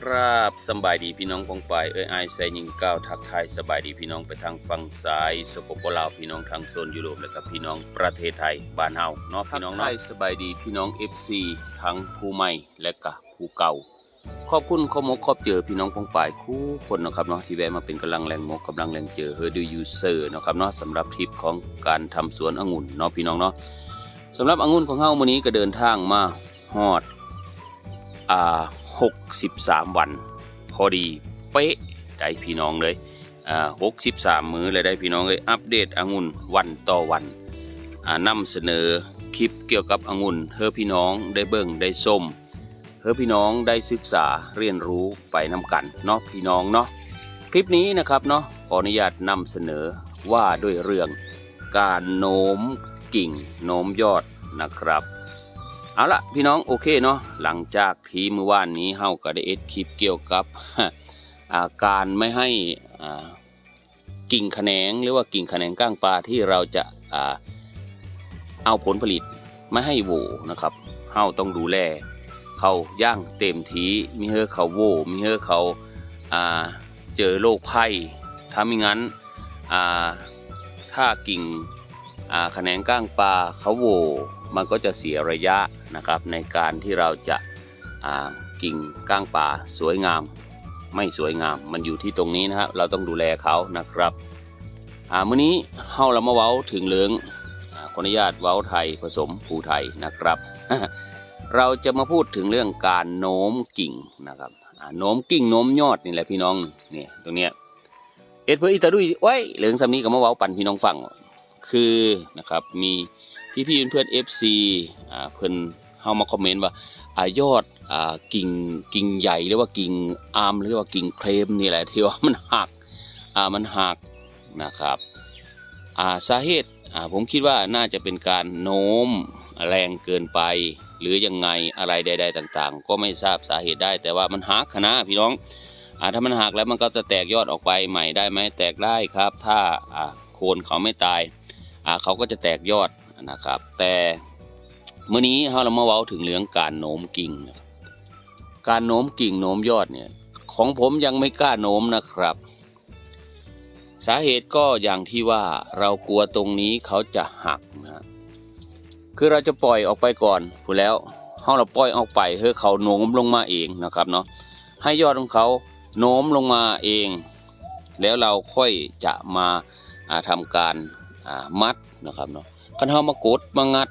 ครับสบายดีพี่น้องปองปายเอ้ยไอายใส่ยิงก้าวทักทายสบายดีพี่น้องไปทางฝั่งซ้ายสปปลาวพี่น้องทางโซนยุโรปและก็พี่น้องประเทศไทยบ้านเฮาเนาะพี่น้องเนาะสบายดีพี่น้อง FC ทั้งผู้ใหม่และก็ผู้เก่าขอบคุณขอมกขอบเจอพี่น้องปองปายคู่คนนะครับเนาะที่แวะมาเป็นกำลังแรงมกกำลังแรงเจอเฮอดูยูเซอร์นะครับเนาะสำหรับทริปของการทำสวนองุ่นเนาะพี่น้องเนาะสำหรับองุ่นของเฮามื้อนี้ก็เดินทางมาฮอดอ่า 63 วัน พอดีเป๊ะได้พี่น้องเลยอ่า63 มื้อเลยได้พี่น้องเลยอัปเดตองุ่นวันต่อวันอ่านำเสนอคลิปเกี่ยวกับองุ่นเฮอพี่น้องได้เบิ่งได้ส้มเฮอพี่น้องได้ศึกษาเรียนรู้ไปนำกันเนาะพี่น้องเนาะคลิปนี้นะครับเนาะขออนุญาตนำเสนอว่าด้วยเรื่องการโน้มกิ่งโน้มยอดนะครับ เอาละพี่น้องโอเคเนาะหลังจากที่เมื่อวานนี้เฮาก็ได้เอ็ดคลิปเกี่ยวกับอาการไม่ให้กิ่งแขนงหรือว่ากิ่งแขนงก้างปลาที่เราจะอเอาผลผลิตไม่ให้โวนะครับเฮาต้องดูแลเขาย่างเต็มทีมีเฮอเขาโวมีเฮอเขาเจอโรคภัยถ้าไม่งั้นอ่าถ้ากิ่ง แขนงก้างปลาเขาโวมันก็จะเสียระยะนะครับในการที่เราจะกิ่งก้างปลาสวยงาม ไม่สวยงามมันอยู่ที่ตรงนี้นะครับ เราต้องดูแลเขานะครับอ่ามื้อนี้เฮาเรามาเว้าถึงเรืองอขออนุญาตเว้าไทยผสมภูไทยนะครับ เราจะมาพูดถึงเรื่องการโน้มกิ่งนะครับโน้มกิ่งโน้มยอดนี่แหละพี่น้องนี่ตรงเนี้ยเอ็ดเพื่ออีตาดุยไว้เหลืองสำนี้ก็มาเว้าปันพี่น้องฟัง คือนะครับมีพี่พี่เพื่อนๆ FC อ่าเพิ่อนเฮามาคอมเมนต์ว่าอายอดอ่ากิ่งกิ่งใหญ่หรือว่ากิ่งอาร์มหรือว่ากิ่งเครมนี่แหละที่ว่ามันหักอ่ามันหักนะครับอ่าสาเหตุอ่าผมคิดว่าน่าจะเป็นการโน้มแรงเกินไป หรือยังไงอะไรใด ๆ ต่างๆ ก็ไม่ทราบสาเหตุได้ แต่ว่ามันหักนาพี่น้องอ่าถ้ามันหักแล้วมันก็จะแตกยอดออกไปใหม่ได้ไหมแตกได้ครับ ถ้าอ่าโคนเขาไม่ตาย เขาก็จะแตกยอดนะครับ แต่เมื่อนี้เรามาเว้าถึงเรื่องการโน้มกิ่งนะครับการโน้มกิ่งโน้มยอดเนี่ยของผมยังไม่กล้าโน้มนะครับ สาเหตุก็อย่างที่ว่าเรากลัวตรงนี้เขาจะหักนะคือเราจะปล่อยออกไปก่อนถูกแล้วห้องเราปล่อยออกไปเฮ้เขาโน้มลงมาเองนะครับเนาะให้ยอดของเขาโน้มลงมาเอง แล้วเราค่อยจะมาอ่าทำการ มัดนะครับเนาะคันเฮามากดมางัด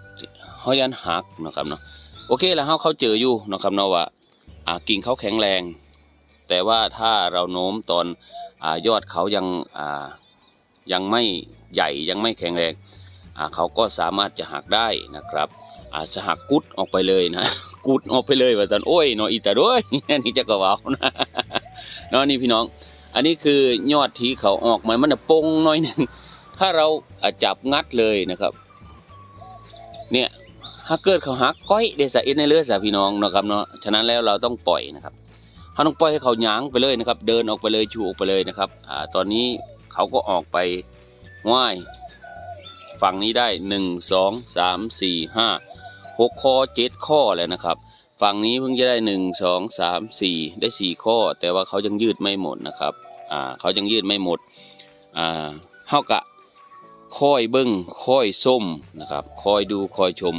เฮายันหักนะครับเนาะโอเคแล้วเฮาเขาเจออยู่นะครับเนาะว่าอ่ากิ่งเขาแข็งแรง แต่ว่าถ้าเราโน้มตอนอ่ายอดเขายังอ่ายังไม่ใหญ่ยังไม่แข็งแรงอ่าเขาก็สามารถจะหักได้นะครับ อาจจะหักกุดออกไปเลยนะกุดออกไปเลยว่าจันโอ้ยเนาะอีตาด้วยนนี้จะกระเว้านะเนาะนี่พี่น้อง อันนี้คือยอดที่เขาออกมามันจะปงน้อยหนึ่ง ถ้าเราอจับงัดเลยนะครับ เนี่ยถ้าเกิดเขาหักก้อยเดซะเอ็นในเลือดสะพี่น้องนะครับเนาะฉะนั้นแล้วเราต้องปล่อยนะครับเขาต้องปล่อยให้เขาหยางไปเลยนะครับ เดินออกไปเลยชูออกไปเลยนะครับอ่าตอนนี้เขาก็ออกไปว่ายฝั่งนี้ได้หนึ่งสองสามสี่ห้าหกข้อเจ็ดข้อแล้วนะครับ ฝั่งนี้เพิ่งจะได้หนึ่งสองสามสี่ได้สี่ข้อ แต่ว่าเขายังยืดไม่หมดนะครับอ่าเขายังยืดไม่หมดอ่าเฮากะ คอยเบิ้งคอยส้มนะครับคอยดูคอยชม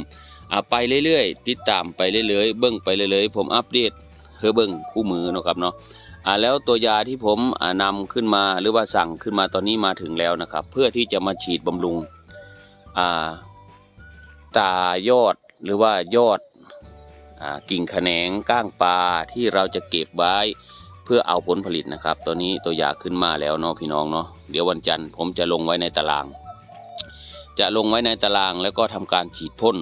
อ่าไปเรื่อยๆ ติดตามไปเรื่อยๆ เบิ้งไปเรื่อยๆ ผมอัปเดตเฮอเบิ้งคู่มือนะครับเนาะอ่าแล้วตัวยาที่ผมอ่านำขึ้นมาหรือว่าสั่งขึ้นมาตอนนี้มาถึงแล้วนะครับ เพื่อที่จะมาฉีดบำรุงอ่าตายอดหรือว่ายอดอ่ากิ่งแขนงก้างปลาที่เราจะเก็บไว้เพื่อเอาผลผลิตนะครับตัวนี้ตัวยาขึ้นมาแล้วเนาะพี่น้องเนาะเดี๋ยววันจันทร์ผมจะลงไว้ในตาราง จะลงไว้ในตารางแล้วก็ทำการฉีดพ่น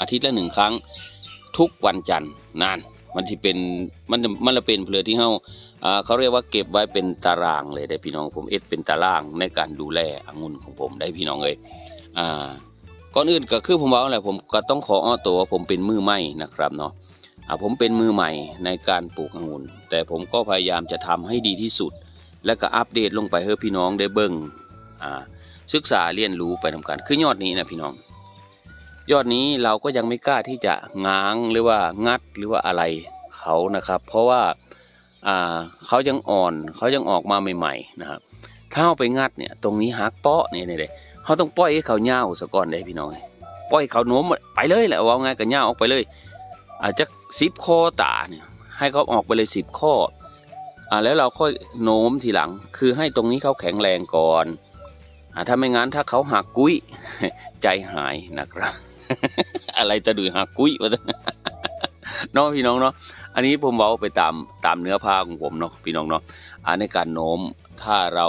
อาทิตย์ละหนึ่งครั้งทุกวันจันทร์นาน มันที่เป็นมันมันละเป็นเพลือที่เฮาเขาเรียกว่าเก็บไว้เป็นตารางเลยได้พี่น้องผมเอ็ดเป็นตารางในการดูแลองุ่นของผมได้พี่น้องเลยอ่าก่อนอื่นก็คือผมว่าอะไรผมก็ต้องขออ้อตัวว่าผมเป็นมือใหม่นะครับเนาะผมเป็นมือใหม่ในการปลูกองุ่น แต่ผมก็พยายามจะทำให้ดีที่สุด แล้วก็อัปเดตลงไปให้พี่น้องได้เบิ่งอ่า ศึกษาเรียนรู้ไปทำกันคือยอดนี้นะพี่น้อง ยอดนี้เราก็ยังไม่กล้าที่จะง้างหรือว่างัดหรือว่าอะไรเขานะครับ เพราะว่าเขายังอ่อนเขายังออกมาใหม่ๆนะครับถ้าเอาไปงัดเนี่ยตรงนี้หักเปาะเนี่นี่เลยเขาต้องปล่อยให้เขาเหย้าซะก่อนเลยพี่น้องปล่อยเขาโน้มไปเลยแหละว่าไงก็เหย้าออกไปเลย อาจจะสิบข้อตาเนี่ยให้เขาออกไปเลยสิบข้ออ่าแล้วเราค่อยโน้มทีหลัง คือให้ตรงนี้เขาแข็งแรงก่อน ถ้าไม่งั้นถ้าเขาหักกุ้ยใจหายนะครับ อะไรตะดุยหักกุ้ยวะเนาะพี่น้องเนาะ อันนี้ผมเว้าไปตามตามเนื้อผ้าของผมเนาะพี่น้องเนาะอ่าในการโน้มถ้าเรา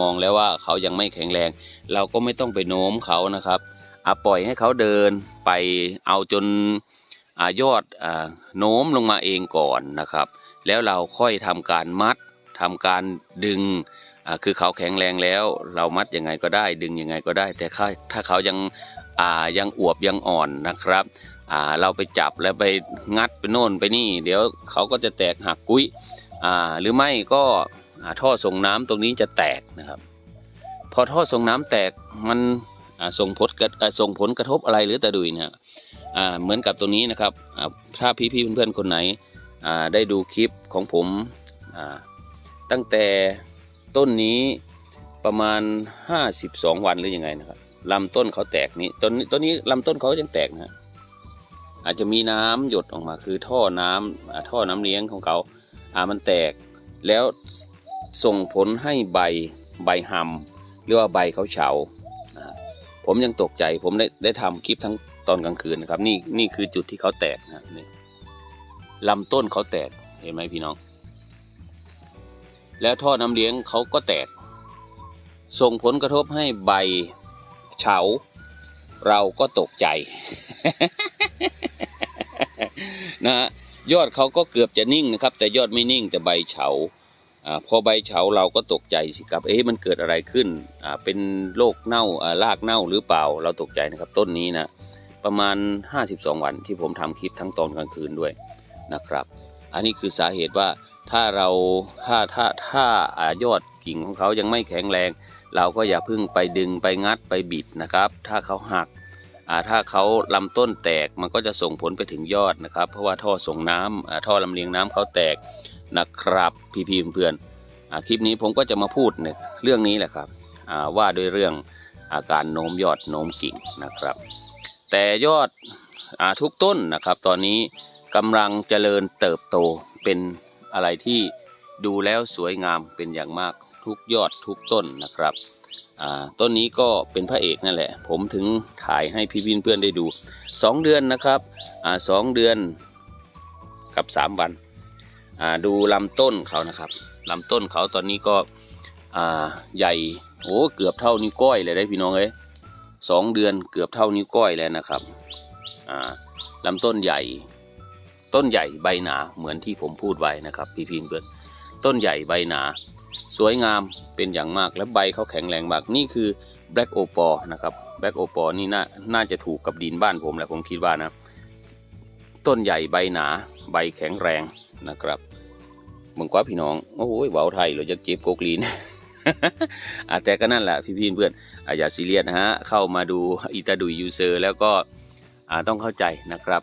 มองแล้วว่าเขายังไม่แข็งแรง เราก็ไม่ต้องไปโน้มเขานะครับอ่าปล่อยให้เขาเดินไปเอาจนอยอดอโน้มลงมาเองก่อนนะครับ แล้วเราค่อยทำการมัดทำการดึง คือเขาแข็งแรงแล้ว เรามัดยังไงก็ได้ ดึงยังไงก็ได้ แต่ถ้าเขายังยังอวบยังอ่อนนะครับเราไปจับแล้วไปงัดไปโน่นไปนี่ เดี๋ยวเขาก็จะแตกหักกุ้ยหรือไม่ก็ท่อส่งน้ำตรงนี้จะแตกนะครับ พอท่อส่งน้ำแตกมันส่งผลกระอ่าส่งผลกระทบอะไรหรือตะดุยเนะอ่าเหมือนกับตรงนี้นะครับอ่าถ้าพี่ๆเพื่อนๆคนไหนได้ดูคลิปของผมตั้งแต่ ต้นนี้ประมาณ 52 วันหรือยังไงนะครับลำต้นเขาแตกนี้ต้นนี้ต้นนี้ลำต้นเขายังแตกนะอาจจะมีน้ำหยดออกมาคือท่อน้ำอ่าท่อน้ำเลี้ยงของเขาอ่ามันแตกแล้วส่งผลให้ใบใบหำหรือว่าใบเขาเฉาผมยังตกใจผมได้ได้ทำคลิปทั้งตอนกลางคืนนะครับ นี่นี่คือจุดที่เขาแตกนะนี่ลำต้นเขาแตกเห็นไหมพี่น้อง แล้วท่อน้ำเลี้ยงเขาก็แตก ส่งผลกระทบให้ใบเฉา เราก็ตกใจนะฮะยอดเขาก็เกือบจะนิ่งนะครับ แต่ยอดไม่นิ่งแต่ใบเฉาอพอใบเฉาเราก็ตกใจสิครับ เอ๊ะมันเกิดอะไรขึ้นเป็นโรคเน่ารากเน่าหรือเปล่าเราตกใจนะครับ ต้นนี้นะประมาณ 52 วันที่ผมทำคลิปทั้งตอนกลางคืนด้วยนะครับ อันนี้คือสาเหตุว่า ถ้าเราถ้าถ้าถ้าอายอดกิ่งของเขายังไม่แข็งแรง เราก็อย่าพึ่งไปดึงไปงัดไปบิดนะครับ ถ้าเขาหักถ้าเขาลำต้นแตกมันก็จะส่งผลไปถึงยอดนะครับ เพราะว่าท่อส่งน้ำท่อลำเลียงน้ำเขาแตกนะครับพี่พี่เพื่อนๆคลิปนี้ผมก็จะมาพูดเรื่องนี้แหละครับว่าด้วยเรื่องอาการโน้มยอดโน้มกิ่งนะครับ แต่ยอดอทุกต้นนะครับ ตอนนี้กำลังเจริญเติบโตเป็น อะไรที่ดูแล้วสวยงามเป็นอย่างมากทุกยอดทุกต้นนะครับต้นนี้ก็เป็นพระเอกนั่นแหละ ผมถึงถ่ายให้พี่วินเพื่อนได้ดู 2 เดือนนะครับอสองเดือนกับ 3 วันดูลำต้นเขานะครับลำต้นเขาตอนนี้ก็ใหญ่โอ้เกือบเท่านิ้วก้อยเลยได้พี่น้องเอ้ยสองเดือนเกือบเท่านิ้วก้อยแล้วนะครับลำต้นใหญ่ ต้นใหญ่ใบหนาเหมือนที่ผมพูดไว้นะครับ พี่พีนเพื่อนต้นใหญ่ใบหนา สวยงามเป็นอย่างมากและใบเขาแข็งแรงมาก นี่คือแบล็กโอปอนะครับแบล็กโอปอนี่น่าน่าจะถูกกับดินบ้านผมแหละผมคิดว่านะ ต้นใหญ่ใบหนา ใบแข็งแรงนะครับมึงกว่าพี่น้องโอ้ยเบาไทยเราจะเจ็บโกกลีนอะแต่ก็นั่นแหละพี่พีนเพื่อนอาอย่าซีเรียสนะฮะเข้ามาดูอิตาดุยยูเซอร์แล้วก็ ต้องเข้าใจนะครับ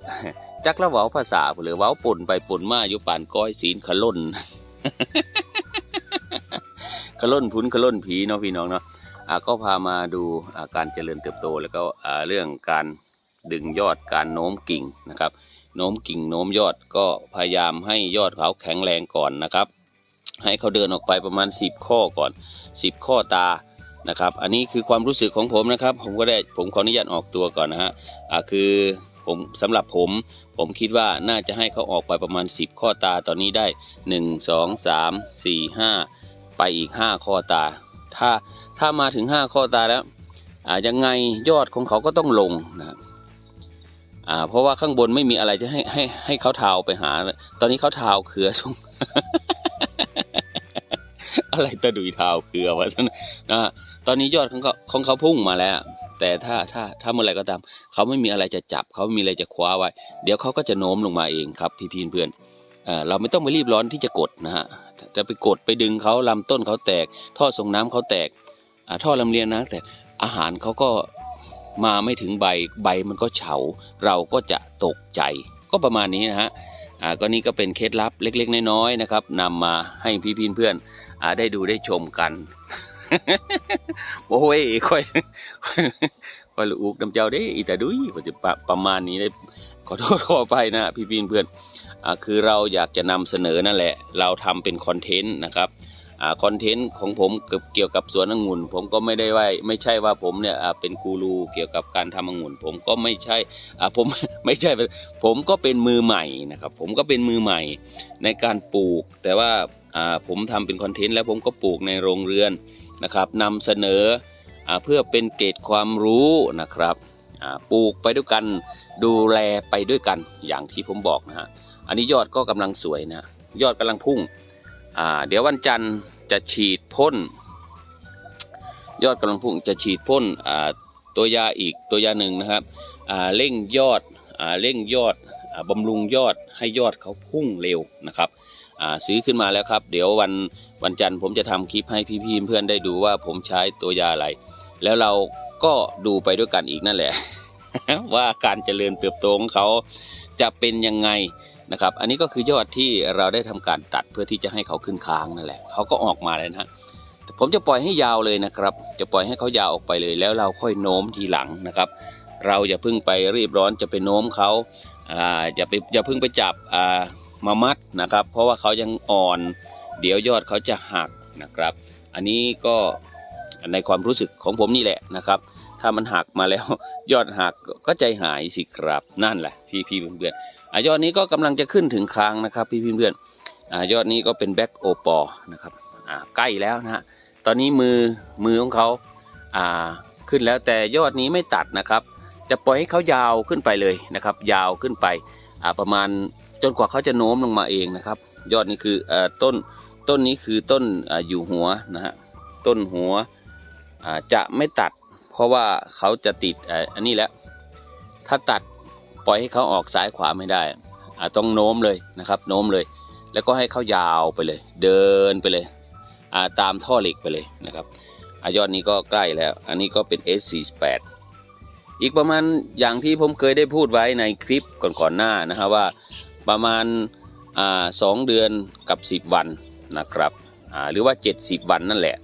จักละเว้าภาษาหรือเว้าปุ่นไปปุ่นมาอยู่ป่านก้อยศีลขล่นขล่นพุ้นขล่นผีเนาะพี่น้องเนาะก็พามาดูอาการเจริญเติบโตแล้วก็เรื่องการดึงยอดการโน้มกิ่งนะครับ โน้มกิ่งโน้มยอดก็พยายามให้ยอดเขาแข็งแรงก่อนนะครับ ให้เขาเดินออกไปประมาณ 10 ข้อก่อน 10 ข้อตา นะครับ อันนี้คือความรู้สึกของผมนะครับ ผมก็ได้ผมขออนุญาตออกตัวก่อนนะฮะอ่าคือผมสำหรับผมผมคิดว่าน่าจะให้เขาออกไปประมาณ 10 ข้อตาตอนนี้ได้ 1 2 3 4 5 ไปอีก 5 ข้อตา ถ้าถ้ามาถึง 5 ข้อตาแล้วอ่ายังไงยอดของเขาก็ต้องลงนะครับอ่าเพราะว่าข้างบนไม่มีอะไรจะให้ให้ให้เขาเทาไปหา ตอนนี้เขาเทาเขือส่ง อะไรตะดุยเทาเขือวะท่านนะฮะตอนนี้ยอดของเขาของเขาพุ่งมาแล้ว แต่ถ้าถ้าถ้าเมื่อไหรก็ตาม เขาไม่มีอะไรจะจับ เขาไม่มีอะไรจะคว้าไว้ เดี๋ยวเขาก็จะโน้มลงมาเองครับพี่พีนเพื่อนเอ่อเราไม่ต้องไปรีบร้อนที่จะกดนะฮะจะไปกดไปดึงเขาลำต้นเขาแตก ท่อส่งน้ำเขาแตกท่อลำเลียงนะแต่อาหารเขาก็มาไม่ถึงใบใบมันก็เฉา เราก็จะตกใจก็ประมาณนี้นะฮะอ่าก็นี่ก็เป็นเคล็ดลับเล็กๆน้อยๆนะครับนำมาให้พี่ๆเพื่อน ได้ดูได้ชมกันโอ้ยค่อยค่อยลูกน้ำเจ้าเด้อีแต่ดุยว่าจะประประมาณนี้ได้ขอโทษขอไปนะพี่ๆเพื่อนอ่าคือเราอยากจะนำเสนอนั่นแหละ เราทำเป็นคอนเทนต์นะครับคอนเทนต์ของผมเกี่ยวกับสวนองุ่น ผมก็ไม่ได้ว่าไม่ใช่ว่าผมเนี่ยเป็นกูรูเกี่ยวกับการทำองุ่น ผมก็ไม่ใช่ผมไม่ใช่ผมก็เป็นมือใหม่นะครับ ผมก็เป็นมือใหม่ในการปลูก แต่ว่า ผมทำเป็นคอนเทนต์แล้วผมก็ปลูกในโรงเรือนนะครับนำเสนออเพื่อเป็นเกร็ดความรู้นะครับปลูกไปด้วยกันดูแลไปด้วยกันอย่างที่ผมบอกนะฮะอันนี้ยอดก็กำลังสวยนะยอดกำลังพุ่งเดี๋ยววันจันทร์จะฉีดพ่นยอดกำลังพุ่งจะฉีดพ่นตัวยาอีกตัวยาหนึ่งนะครับเร่งยอดเร่งยอดอ่าบำรุงยอดให้ยอดเขาพุ่งเร็วนะครับ ซื้อขึ้นมาแล้วครับ เดี๋ยววันวันจันทร์ผมจะทำคลิปให้พี่ๆเพื่อนได้ดูว่าผมใช้ตัวยาอะไร แล้วเราก็ดูไปด้วยกันอีกนั่นแหละ ว่าการเจริญเติบโตของเขาจะเป็นยังไงนะครับ อันนี้ก็คือยอดที่เราได้ทำการตัดเพื่อที่จะให้เขาขึ้นค้างนั่นแหละเขาก็ออกมาแล้วนะฮะผมจะปล่อยให้ยาวเลยนะครับ จะปล่อยให้เขายาวออกไปเลย แล้วเราค่อยโน้มทีหลังนะครับ เราอย่าเพิ่งไปรีบร้อนจะไปโน้มเขาอ่าอย่าไปอย่าเพิ่งไปจับอ่า มามัดนะครับ เพราะว่าเขายังอ่อน เดี๋ยวยอดเขาจะหักนะครับ อันนี้ก็ในความรู้สึกของผมนี่แหละนะครับ ถ้ามันหักมาแล้วยอดหักก็ใจหายสิครับนั่นแหละพี่พี่เพื่อนๆอะยอดนี้ก็กำลังจะขึ้นถึงคางนะครับ พี่พี่เพื่อนอยอดนี้ก็เป็นแบ็กโอปอนะครับใกล้แล้วนะฮะตอนนี้มือมือของเขาขึ้นแล้วแต่ยอดนี้ไม่ตัดนะครับ จะปล่อยให้เขายาวขึ้นไปเลยนะครับ ยาวขึ้นไปประมาณ จนกว่าเขาจะโน้มลงมาเองนะครับ ยอดนี้คืออต้นต้นนี้คือต้นออยู่หัวนะฮะต้นหัวจะไม่ตัด เพราะว่าเขาจะติดอ,อันนี้แหล้วถ้าตัดปล่อยให้เขาออกซ้ายขวาไม่ได้อ่าต้องโน้มเลยนะครับ โน้มเลย แล้วก็ให้เขายาวไปเลย เดินไปเลยตามท่อเหล็กไปเลยนะครับอยอดนี้ก็ใกล้แล้ว อันนี้ก็เป็น S48 อีกประมาณอย่างที่ผมเคยได้พูดไว้ในคลิปก่อนๆหน้านะฮะว่า ประมาณาสองเดือนกับ 10 วันนะครับหรือว่า 70 วันนั่นแหละ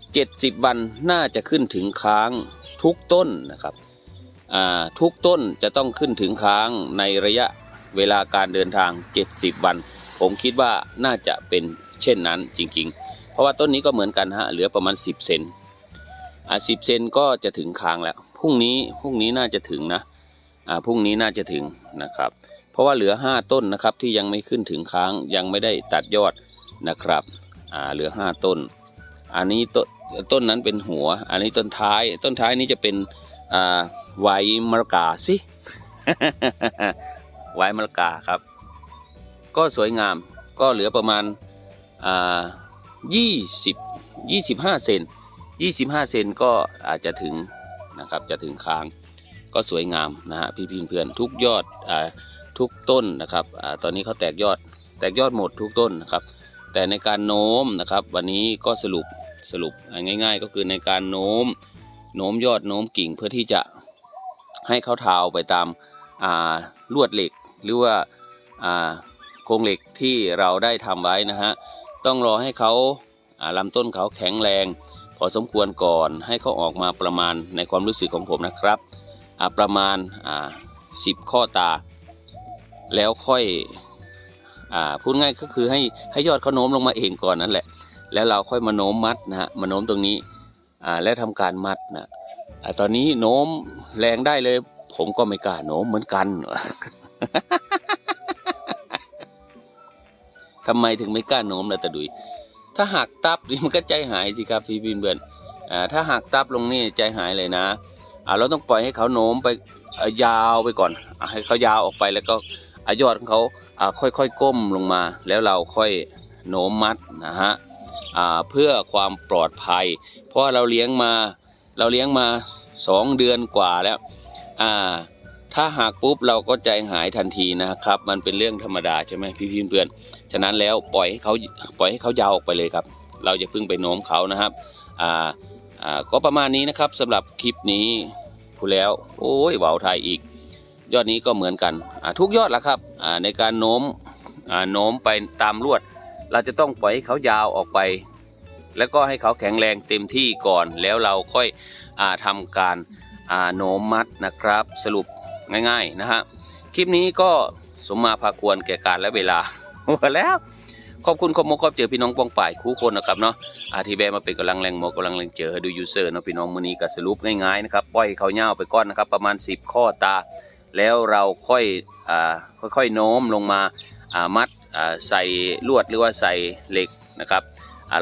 70 วันน่าจะขึ้นถึงค้างทุกต้นนะครับทุกต้นจะต้องขึ้นถึงค้างในระยะเวลาการเดินทาง 70 วัน ผมคิดว่าน่าจะเป็นเช่นนั้นจริง ๆ เพราะว่าต้นนี้ก็เหมือนกันฮะเหลือประมาณ 10 เซนอ่าสิบเซนก็จะถึงค้างแล้วพรุ่งนี้พรุ่งนี้น่าจะถึงนะอ่าพรุ่งนี้น่าจะถึงนะครับ ราะว่าเหลือ 5 ต้นนะครับที่ยังไม่ขึ้นถึงค้างยังไม่ได้ตัดยอดนะครับอ่าเหลือ 5 ต้น อันนี้ต้นต้นนั้นเป็นหัว อันนี้ต้นท้ายต้นท้ายนี้จะเป็นอ่าไวมะละกาสิไวมะละกาครับ ก็สวยงามก็เหลือประมาณอ่ายี่สิบยี่สิบห้าเซนยี่สิบห้าเซนก็อาจจะถึงนะครับจะถึงค้างก็สวยงามนะฮะพี่เพื่อนทุกยอดอ่า ทุกต้นนะครับอตอนนี้เขาแตกยอดแตกยอดหมดทุกต้นนะครับ แต่ในการโน้มนะครับ วันนี้ก็สรุปสรุปง่าย ๆ ก็คือในการโน้มโน้มยอดโน้มกิ่งเพื่อที่จะให้เขาเท้าไปตามาลวดเหล็กหรือว่าาโครงเหล็กที่เราได้ทำไว้นะฮะต้องรอให้เขาาลำต้นเขาแข็งแรง พอสมควรก่อนให้เขาออกมาประมาณในความรู้สึกของผมนะครับประมาณอ่าสิบข้อตา แล้วค่อยอ่าพูดง่ายก็คือให้ให้ยอดเขาโน้มลงมาเองก่อนนั่นแหละ แล้วเราค่อยมาโน้มมัดนะฮะมาโน้มตรงนี้อ่าและทำการมัดนะอ่าตอนนี้โน้มแรงได้เลย ผมก็ไม่กล้าโน้มเหมือนกันทำไมถึงไม่กล้าโน้มล่ะตาดุย ถ้าหักตับนี่มันก็ใจหายสิครับพี่บินเบิร์นอ่าถ้าหักตับลงนี่ใจหายเลยนะอ่าเราต้องปล่อยให้เขาโน้มไปยาวไปก่อนอให้เขายาวออกไปแล้วก็ ยอดของเขาค่อยๆก้มลงมา แล้วเราค่อยโน้มมัดนะฮะเพื่อความปลอดภัย เพราะเราเลี้ยงมาเราเลี้ยงมาสองเดือนกว่าแล้วถ้าหากปุ๊บเราก็ใจหายทันทีนะครับ มันเป็นเรื่องธรรมดาใช่ไหมพี่พี่เพื่อนฉะนั้นแล้วปล่อยให้เขาปล่อยให้เขายาวออกไปเลยครับ เราจะพึ่งไปโน้มเขานะครับอ่าอ่าก็ประมาณนี้นะครับสำหรับคลิปนี้พูดแล้ว โอ้ยเบาไทยอีก ยอดนี้ก็เหมือนกันทุกยอดละครับในการโน้มโน้มไปตามลวด เราจะต้องปล่อยให้เขายาวออกไป แล้วก็ให้เขาแข็งแรงเต็มที่ก่อน แล้วเราค่อยอาทำการาโน้มมัดนะครับ สรุปง่ายๆนะฮะคลิปนี้ก็สมมาพาควรแก่การและเวลาหมดแล้วขอบคุณขอบมกขอบเจอพี่น้องปองป่ายคู่คนนะครับเนาะอาทีแบมาเป็นกำลังแรงหมอกำลังแรงเจอดูยูเซอร์เนาะพี่น้องมือนี้ก็สรุปง่ายๆนะครับปล่อยเขาเน่าไปก้อนนะครับประมาณ 10 ข้อตา แล้วเราค่อยอ่าค่อยๆโน้มลงมามัดใส่ลวดหรือว่าใส่เหล็กนะครับ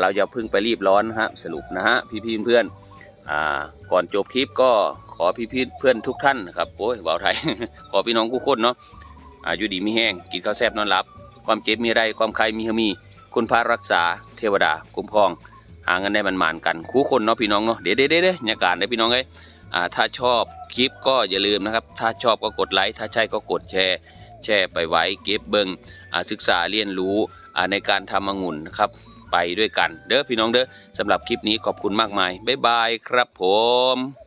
เราอย่าเพึ่งไปรีบร้อนนะฮะสรุปนะฮะพี่ๆเพื่อนๆอ่าก่อนจบคลิปก็ขอพี่ๆเพื่อนทุกท่านนะครับโอ้ยเบาวไทยขอพี่น้องคู่คนเนาะอายู่ดีมีแห้งกินข้าวแซ่บนอนหลับ ความเจ็บมีไรความใครมีเฮมี คุณพระรักษาเทวดาคุ้มครองหาเงินได้มันหมานกันคู่คนเนาะพี่น้องเนาะเดี๋ยวเดี๋ยวเดี๋ยวเนี่ยการได้พี่น้องเอ้ ถ้าชอบคลิปก็อย่าลืมนะครับ ถ้าชอบก็กดไลค์ ถ้าใช่ก็กดแชร์ แชร์ไปไว้เก็บเบิงอ่าศึกษาเรียนรู้ในการทำองุ่นนะครับ ไปด้วยกัน เด้อพี่น้องเด้อสำหรับคลิปนี้ขอบคุณมากมาย บ๊ายบายครับผม